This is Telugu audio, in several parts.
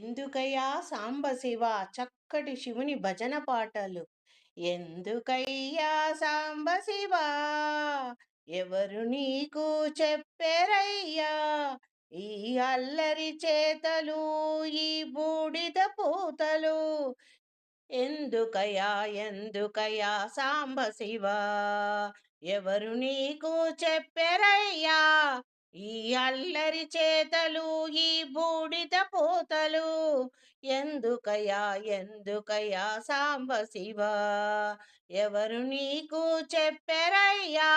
ఎందుకయ్యా సాంబశివ చక్కటి శివుని భజన పాటలు. ఎందుకయ్యా సాంబశివ ఎవరు నీకు చెప్పారయ్యా? ఈ అల్లరి చేతలు ఈ బూడిద పూతలు. ఎందుకయ్యా ఎందుకయ్యా సాంబశివ ఎవరు నీకు చెప్పారయ్యా? ఈ అల్లరి చేతలు ఈ బూడిద పూతలు ఎందుకయ్యా ఎందుకయ్యా సాంబశివ ఎవరు నీకు చెప్పారయ్యా?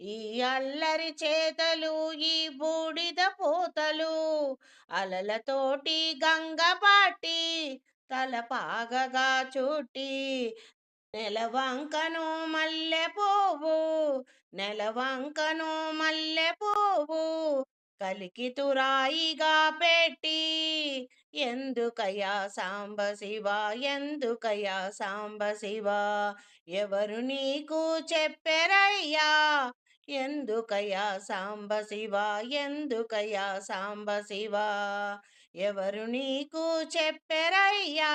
ఈ అల్లరి చేతలు ఈ బూడిద పూతలు అలలతోటి తల పాగగా చుట్టి నెలవంకను మల్లె పువ్వు నెలవంకను మల్లె పువ్వు కలికి తురాయిగా పెట్టి ఎందుకయ్యా సాంబ శివ ఎందుకయ్యా సాంబ శివ ఎవరు నీకు చెప్పారయ్యా? ఎందుకయ్యా సాంబ శివ ఎందుకయ్యా సాంబ శివ ఎవరు నీకు చెప్పారయ్యా?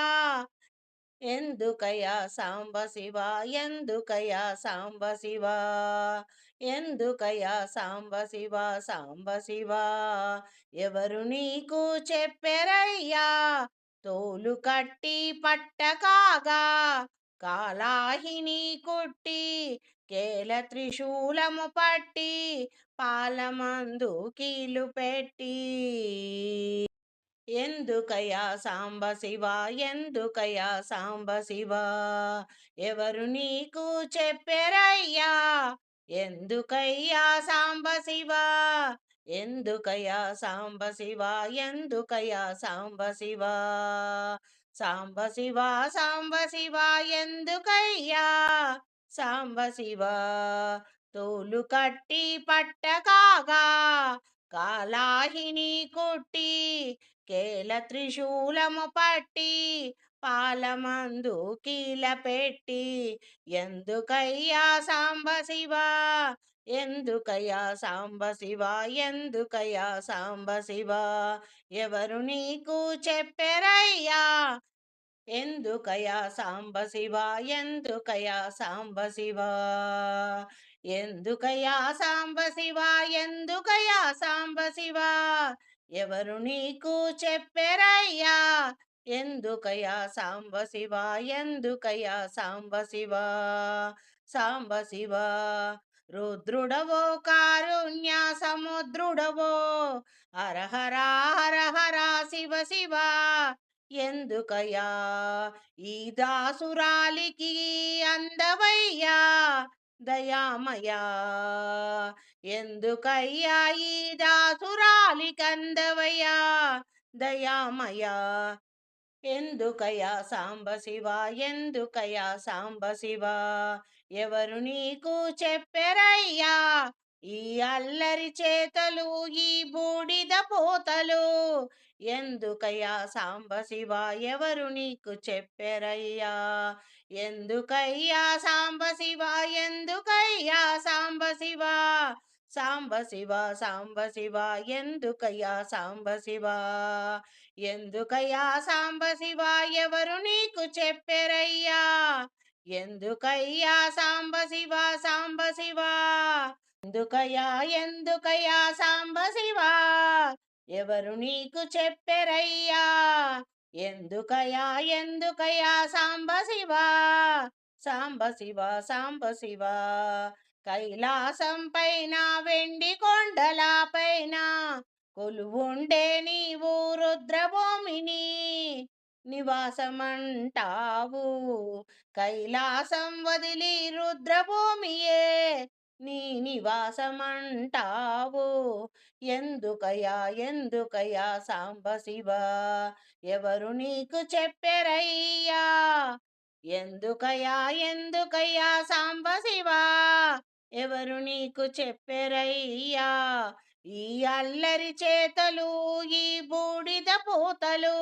ఎందుకయ్యా సాంబ శివ? ఎందుకయ్యా సాంబ శివ? ఎందుకయ్యా సాంబ శివ? సాంబ శివ? ఎవరు నీకు చెప్పారయ్యా? తోలు కట్టి పట్టకాగా కాలాహిని కుట్టి కేల త్రిశూలము పట్టి పాలమందు కీలు పెట్టి ఎందుకయ్యా సాంబ శివ? ఎందుకయ్యా సాంబ శివ? ఎవరు నీకు చెప్పారయ్యా? ఎందుకయ్యా సాంబ శివ? ఎందుకయ్యా సాంబ శివ? ఎందుకయ్యా సాంబ శివ? సాంబ శివ సాంబ శివ ఎందుకయ్యా సాంబ శివ? తోలు కట్టి పట్టకాగా కాలాహిని కొట్టి కేల త్రిశూలము పట్టి పాలమందు కీల పెట్టి ఎందుకయ్యా సాంబ శివ? ఎందుకయ్యా సాంబ శివ? ఎందుకయ్యా సాంబ శివ? ఎవరు నీకు చెప్పారయ్యా? ఎందుకయ్యా సాంబ శివ? ఎందుకయ్యా సాంబ శివ? ఎందుకయ్యా సాంబ శివ? ఎందుకయ్యా సాంబ శివ? ఎవరు నీకు చెప్పారయ్యా? ఎందుకయ్యా సాంబ శివ? ఎందుకయ్యా సాంబ శివ? సాంబ శివ రుద్రుడవో కారుణ్య సముద్రుడవో? హరహరా హరహరా శివ శివ ఎందుకయ్యా? ఈ దాసురాలికి అందవయ్యా? దయామయా ఎందుకయ్యా ఈ దాసు కందవయా దయామయా. ఎందుకయా సాంబ శివ ఎందుకయా సాంబ శివ? ఎవరు నీకు చెప్పరయ్యా? ఈ అల్లరి చేతలు ఈ బూడిద పోతలు. ఎందుకయ్యా సాంబ శివ ఎవరు నీకు చెప్పరయ్యా? ఎందుకయ్యా సాంబ శివ ఎందుకయ్యా సాంబ శివ? సాంబ శివ సాంబ శివ ఎందుకయ్యా సాంబ శివ ఎందుకయ్యా సాంబ శివ ఎవరు నీకు చెప్పారయ్యా ఎందుకయ్యా సాంబ శివ సాంబ శివ ఎందుకయ్యా ఎందుకయ్యా సాంబ శివ ఎవరు నీకు చెప్పారయ్యా ఎందుకయ్యా ఎందుకయ్యా సాంబ శివ సాంబ శివ సాంబ శివ కైలాసం పైన వెండి కొండల పైన కొలువుండే నీవు రుద్రభూమిని నివాసమంటావు. కైలాసం వదిలి రుద్రభూమియే నీ నివాసమంటావు. ఎందుకయా ఎందుకయా సాంబ శివ ఎవరు నీకు చెప్పారయ్యా? ఎందుకయా ఎందుకయ్యా సాంబ శివ ఎవరు నీకు చెప్పారయ్యా? ఈ అల్లరి చేతలు ఈ బూడిద పూతలు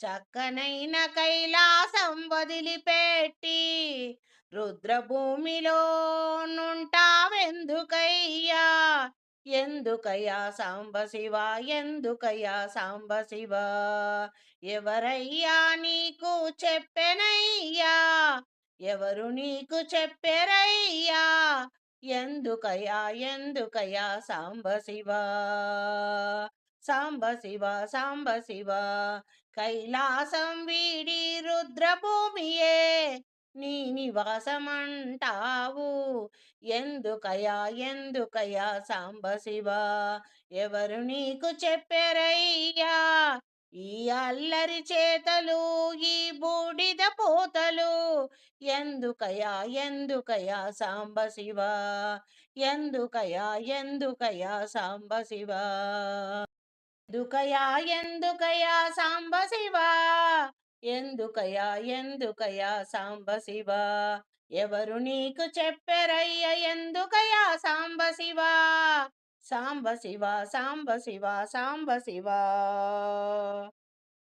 చక్కనైన కైలాసం వదిలిపెట్టి రుద్రభూమిలో నుంటావెందుకయ్యా? ఎందుకయ్యా సాంబశివ ఎందుకయ్యా సాంబశివ ఎవరయ్యా నీకు చెప్పెనయ్యా? ఎవరు నీకు చెప్పెరయ్యా? ఎందుకయ్యా? ఎందుకయ్యా? సాంబశివ సాంబ శివ కైలాసం వీడి రుద్రభూమియే నీ నివాసమంటావు. ఎందుకయా ఎందుకయా సాంబశివ ఎవరు నీకు చెప్పెరయ్యా? ఈ అల్లరి చేతలు ఈ బూడిద పోతలు ఎందుకయా ఎందుకయా సాంబశివ ఎందుకయా ఎందుకయా సాంబశివ ఎందుకయా ఎందుకయా సాంబశివ ఎందుకయా ఎందుకయా సాంబశివ ఎవరు నీకు చెప్పెరయ్య ఎందుకయా సాంబ శివ సాంబ శివ సాంబ శివ